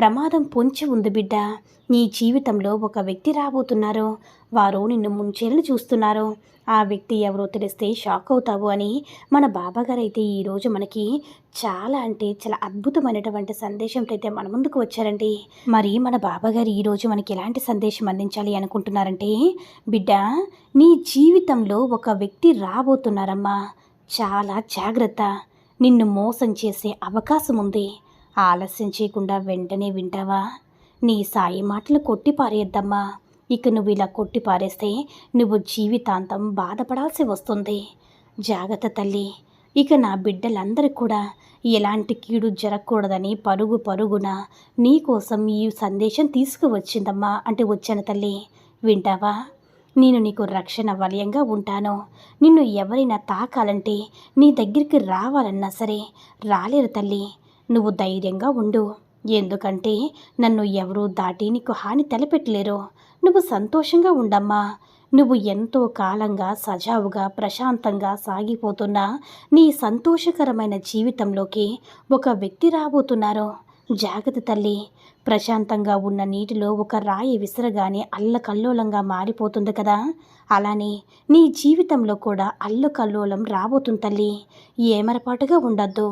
ప్రమాదం పొంచి ఉంది బిడ్డ. నీ జీవితంలో ఒక వ్యక్తి రాబోతున్నారు. వారు నిన్ను ముంచేలను చూస్తున్నారు. ఆ వ్యక్తి ఎవరో తెలిస్తే షాక్ అవుతావు అని మన బాబాగారు అయితే ఈరోజు మనకి చాలా అంటే చాలా అద్భుతమైనటువంటి సందేశంతో అయితే మన ముందుకు వచ్చారండి. మరి మన బాబాగారు ఈరోజు మనకి ఎలాంటి సందేశం అందించాలి అనుకుంటున్నారంటే బిడ్డ నీ జీవితంలో ఒక వ్యక్తి రాబోతున్నారమ్మా. చాలా జాగ్రత్త. నిన్ను మోసం చేసే అవకాశం ఉంది. ఆలస్యం చేయకుండా వెంటనే వింటావా? నీ సాయి మాటలు కొట్టి పారేద్దమ్మా ఇక నువ్వు ఇలా కొట్టి పారేస్తే నువ్వు జీవితాంతం బాధపడాల్సి వస్తుంది. జాగ్రత్త తల్లి. ఇక నా బిడ్డలందరికీ కూడా ఎలాంటి కీడు జరగకూడదని పరుగు పరుగున నీకోసం ఈ సందేశం తీసుకువచ్చిందమ్మా అంటే వచ్చాను తల్లి. వింటావా? నేను నీకు రక్షణ వలయంగా ఉంటాను. నిన్ను ఎవరైనా తాకాలంటే నీ దగ్గరికి రావాలన్నా సరే రాలేరు తల్లి. నువ్వు ధైర్యంగా ఉండు. ఎందుకంటే నన్ను ఎవరూ దాటి నీకు హాని తలపెట్టలేరు. నువ్వు సంతోషంగా ఉండమ్మా. నువ్వు ఎంతో కాలంగా సజావుగా ప్రశాంతంగా సాగిపోతున్న. నీ సంతోషకరమైన జీవితంలోకి ఒక వ్యక్తి రాబోతున్నారు. జాగ్రత్త తల్లి. ప్రశాంతంగా ఉన్న నీటిలో ఒక రాయి విసరగానే అల్లకల్లోలంగా మారిపోతుంది కదా. అలానే నీ జీవితంలో కూడా అల్లకల్లోలం రాబోతుంది తల్లి. ఏమరపాటుగా ఉండద్దు.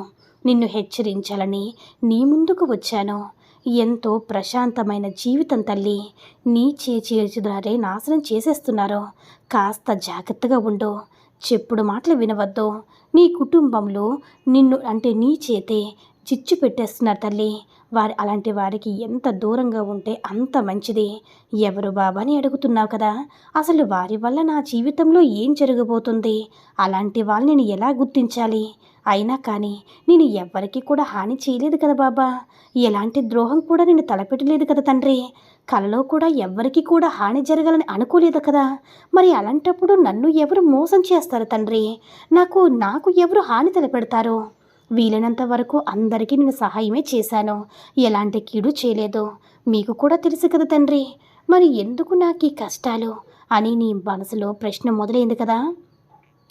నిన్ను హెచ్చరించాలని నీ ముందుకు వచ్చాను. ఎంతో ప్రశాంతమైన జీవితం తల్లి. నీ చేచేచుదారే నాశనం చేసేస్తున్నారు. కాస్త జాగ్రత్తగా ఉండు. చెప్పుడు మాటలు వినవద్దు. నీ కుటుంబంలో నిన్ను అంటే నీ చేతే చిచ్చు పెట్టేస్తున్నారు తల్లి. వారి అలాంటి వారికి ఎంత దూరంగా ఉంటే అంత మంచిది. ఎవరు బాబాని అడుగుతున్నావు కదా? అసలు వారి వల్ల నా జీవితంలో ఏం జరగబోతుంది? అలాంటి వాళ్ళని నేను ఎలా గుర్తించాలి? అయినా కానీ నేను ఎవ్వరికీ కూడా హాని చేయలేదు కదా బాబా. ఎలాంటి ద్రోహం కూడా నేను తలపెట్టలేదు కదా తండ్రి. కలలో కూడా ఎవ్వరికీ కూడా హాని జరగాలని అనుకోలేదు కదా. మరి అలాంటప్పుడు నన్ను ఎవరు మోసం చేస్తారు తండ్రి? నాకు నాకు ఎవరు హాని తలపెడతారు? వీలైనంత వరకు అందరికీ నేను సహాయమే చేశాను. ఎలాంటి కీడు చేయలేదు. మీకు కూడా తెలుసు కదా తండ్రి. మరి ఎందుకు నాకు ఈ కష్టాలు? అని నీ మనసులో ప్రశ్న మొదలైంది కదా.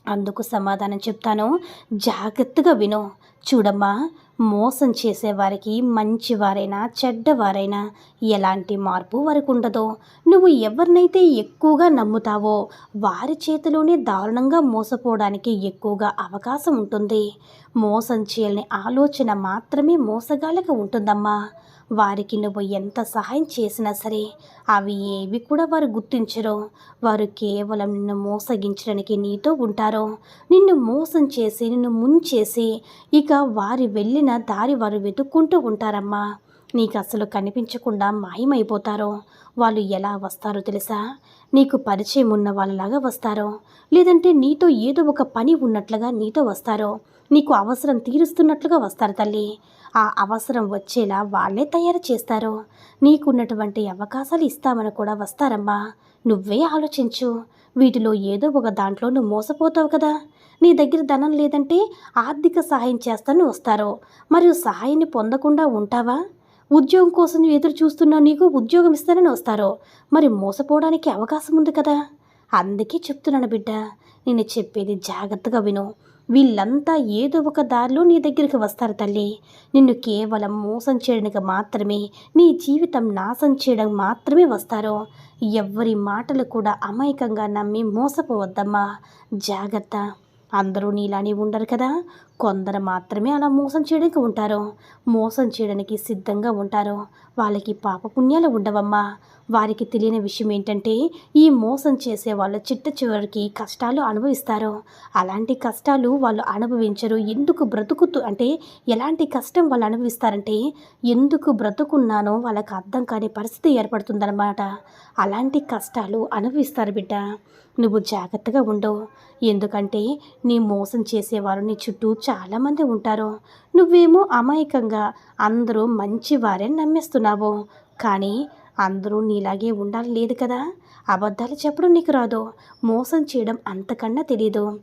అందుకు సమాధానం చెప్తాను. జాగ్రత్తగా విను. చూడమ్మా మోసం చేసేవారికి మంచివారైనా చెడ్డవారైనా ఎలాంటి మార్పు వరకు ఉండదో నువ్వు ఎవరినైతే ఎక్కువగా నమ్ముతావో వారి చేతిలోనే దారుణంగా మోసపోవడానికి ఎక్కువగా అవకాశం ఉంటుంది. మోసం చేయాలని ఆలోచన మాత్రమే మోసగాళ్ళకి ఉంటుందమ్మా. వారికి నువ్వు ఎంత సహాయం చేసినా సరే అవి ఏవి కూడా వారు గుర్తించరు. వారు కేవలం నిన్ను మోసగించడానికి నీతో ఉంటారు. నిన్ను మోసం చేసి నిన్ను ముంచేసి ఇక వారి వెళ్ళిన దారి వారు వెతుక్కుంటూ ఉంటారమ్మా. నీకు అసలు కనిపించకుండా మాయమైపోతారో? వాళ్ళు ఎలా వస్తారో తెలుసా? నీకు పరిచయం ఉన్న వాళ్ళలాగా వస్తారో? లేదంటే నీతో ఏదో ఒక పని ఉన్నట్లుగా నీతో వస్తారో? నీకు అవసరం తీరుస్తున్నట్లుగా వస్తారు తల్లి. ఆ అవసరం వచ్చేలా వాళ్ళే తయారు చేస్తారు. నీకున్నటువంటి అవకాశాలు ఇస్తామని కూడా వస్తారమ్మా. నువ్వే ఆలోచించు. వీటిలో ఏదో ఒక దాంట్లో నువ్వు మోసపోతావు కదా? నీ దగ్గర ధనం లేదంటే ఆర్థిక సహాయం చేస్తాను వస్తారో? మరియు సహాయాన్ని పొందకుండా ఉంటావా? ఉద్యోగం కోసం నువ్వు ఎదురు చూస్తున్నావు నీకు ఉద్యోగం ఇస్తానని వస్తారో. మరి మోసపోవడానికి అవకాశం ఉంది కదా. అందుకే చెప్తున్నాను బిడ్డ నేను చెప్పేది జాగ్రత్తగా విను. వీళ్ళంతా ఏదో ఒక దారిలో నీ దగ్గరికి వస్తారు తల్లి. నిన్ను కేవలం మోసం చేయడానికి మాత్రమే నీ జీవితం నాశనం చేయడం మాత్రమే వస్తారు. ఎవ్వరి మాటలు కూడా అమాయకంగా నమ్మి మోసపోవద్దమ్మా. జాగ్రత్త. అందరూ నీలానే ఉండరు కదా. కొందరు మాత్రమే అలా మోసం చేయడానికి ఉంటారు. మోసం చేయడానికి సిద్ధంగా ఉంటారు. వాళ్ళకి పాపపుణ్యాలు ఉండవమ్మా. వారికి తెలియని విషయం ఏంటంటే ఈ మోసం చేసే వాళ్ళు చిట్ట చివరికి కష్టాలు అనుభవిస్తారు. అలాంటి కష్టాలు వాళ్ళు అనుభవించరు. ఎందుకు బ్రతుకుతూ అంటే ఎలాంటి కష్టం వాళ్ళు అనుభవిస్తారంటే ఎందుకు బ్రతుకున్నానో వాళ్ళకి అర్థం కాని పరిస్థితి ఏర్పడుతుందన్నమాట. అలాంటి కష్టాలు అనుభవిస్తారు బిడ్డ. నువ్వు జాగ్రత్తగా ఉండవు ఎందుకంటే నీ మోసం చేసేవారు నీ చుట్టూ చాలామంది ఉంటారు. నువ్వేమో అమాయకంగా అందరూ మంచివారే నమ్మేస్తున్నావు. కానీ అందరూ నీలాగే ఉండాలి లేదు కదా? అబద్ధాలు చెప్పడం నీకు రాదు. మోసం చేయడం అంతకన్నా తెలీదు.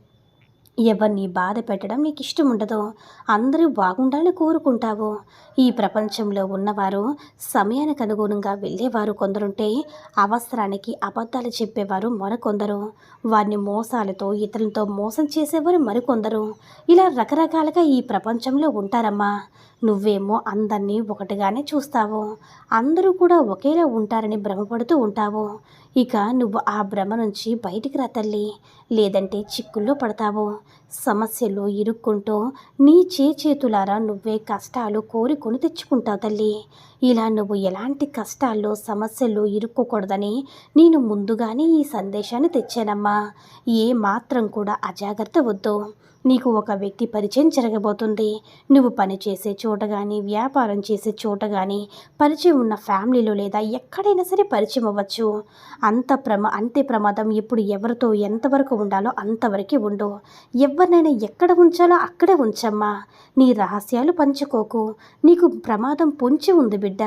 ఎవరిని బాధ పెట్టడం నీకు ఇష్టం ఉండదు అందరూ బాగుండాలని కోరుకుంటావు. ఈ ప్రపంచంలో ఉన్నవారు సమయానికి అనుగుణంగా వెళ్ళేవారు కొందరుంటే అవసరానికి అబద్ధాలు చెప్పేవారు మరికొందరు. వారిని మోసాలతో ఇతరులతో మోసం చేసేవారు మరికొందరు. ఇలా రకరకాలుగా ఈ ప్రపంచంలో ఉంటారమ్మా. నువ్వేమో అందరినీ ఒకటిగానే చూస్తావు. అందరూ కూడా ఒకేలా ఉంటారని భ్రమపడుతూ ఉంటావు. ఇక నువ్వు ఆ భ్రమ నుంచి బయటికి రా తల్లి. లేదంటే చిక్కుల్లో పడతావు. సమస్యలు ఇరుక్కుంటూ నీ చేతులారా నువ్వే కష్టాలు కోరుకొని తెచ్చుకుంటావు తల్లి. ఇలా నువ్వు ఎలాంటి కష్టాల్లో సమస్యల్లో ఇరుక్కోకూడదని నేను ముందుగానే ఈ సందేశాన్ని తెచ్చానమ్మా. ఏ మాత్రం కూడా అజాగ్రత్త వద్దు. నీకు ఒక వ్యక్తి పరిచయం జరగబోతుంది. నువ్వు పనిచేసే చోట కానీ వ్యాపారం చేసే చోట కానీ పరిచయం ఉన్న ఫ్యామిలీలో లేదా ఎక్కడైనా సరే పరిచయం అవ్వచ్చు. అంత ప్రమా అంతే ప్రమాదం ఇప్పుడు ఎవరితో ఎంతవరకు ఉండాలో అంతవరకే ఉండు. ఎవరినైనా ఎక్కడ ఉంచాలో అక్కడే ఉంచమ్మా. నీ రహస్యాలు పంచుకోకు. నీకు ప్రమాదం పొంచి ఉంది బిడ్డ.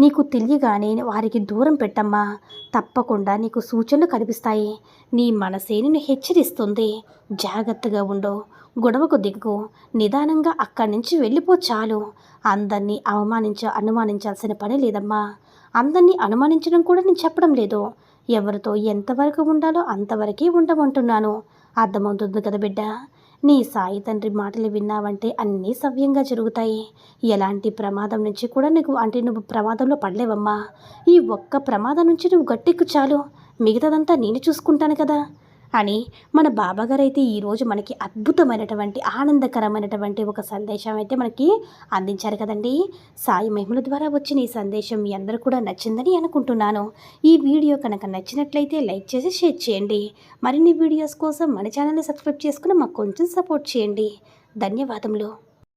నీకు తెలియగానే వారికి దూరం పెట్టమ్మా. తప్పకుండా నీకు సూచనలు కనిపిస్తాయి. నీ మనసే నిన్ను హెచ్చరిస్తుంది. జాగ్రత్తగా ఉండు. గొడవకు దిగు. నిదానంగా అక్కడి నుంచి వెళ్ళిపో చాలు. అందరినీ అవమానించ అనుమానించాల్సిన పని లేదమ్మా. అందరినీ అనుమానించడం కూడా నేను చెప్పడం లేదు. ఎవరితో ఎంతవరకు ఉండాలో అంతవరకే ఉండమంటున్నాను. అర్థమవుతుంది కదా బిడ్డ? నీ సాయి తండ్రి మాటలు విన్నావంటే అన్నీ సవ్యంగా జరుగుతాయి. ఎలాంటి ప్రమాదం నుంచి కూడా నీకు అంటే నువ్వు ప్రమాదంలో పడలేవమ్మా. ఈ ఒక్క ప్రమాదం నుంచి నువ్వు గట్టెక్కు చాలు. మిగతాదంతా నేను చూసుకుంటాను కదా. అని మన బాబాగారు అయితే ఈరోజు మనకి అద్భుతమైనటువంటి ఆనందకరమైనటువంటి ఒక సందేశం అయితే మనకి అందించారు కదండి. సాయి మహిమల ద్వారా వచ్చిన ఈ సందేశం మీ అందరూ కూడా నచ్చిందని అనుకుంటున్నాను. ఈ వీడియో కనుక నచ్చినట్లయితే లైక్ చేసి షేర్ చేయండి. మరిన్ని వీడియోస్ కోసం మన ఛానల్ని సబ్స్క్రైబ్ చేసుకుని మాకు కొంచెం సపోర్ట్ చేయండి. ధన్యవాదములు.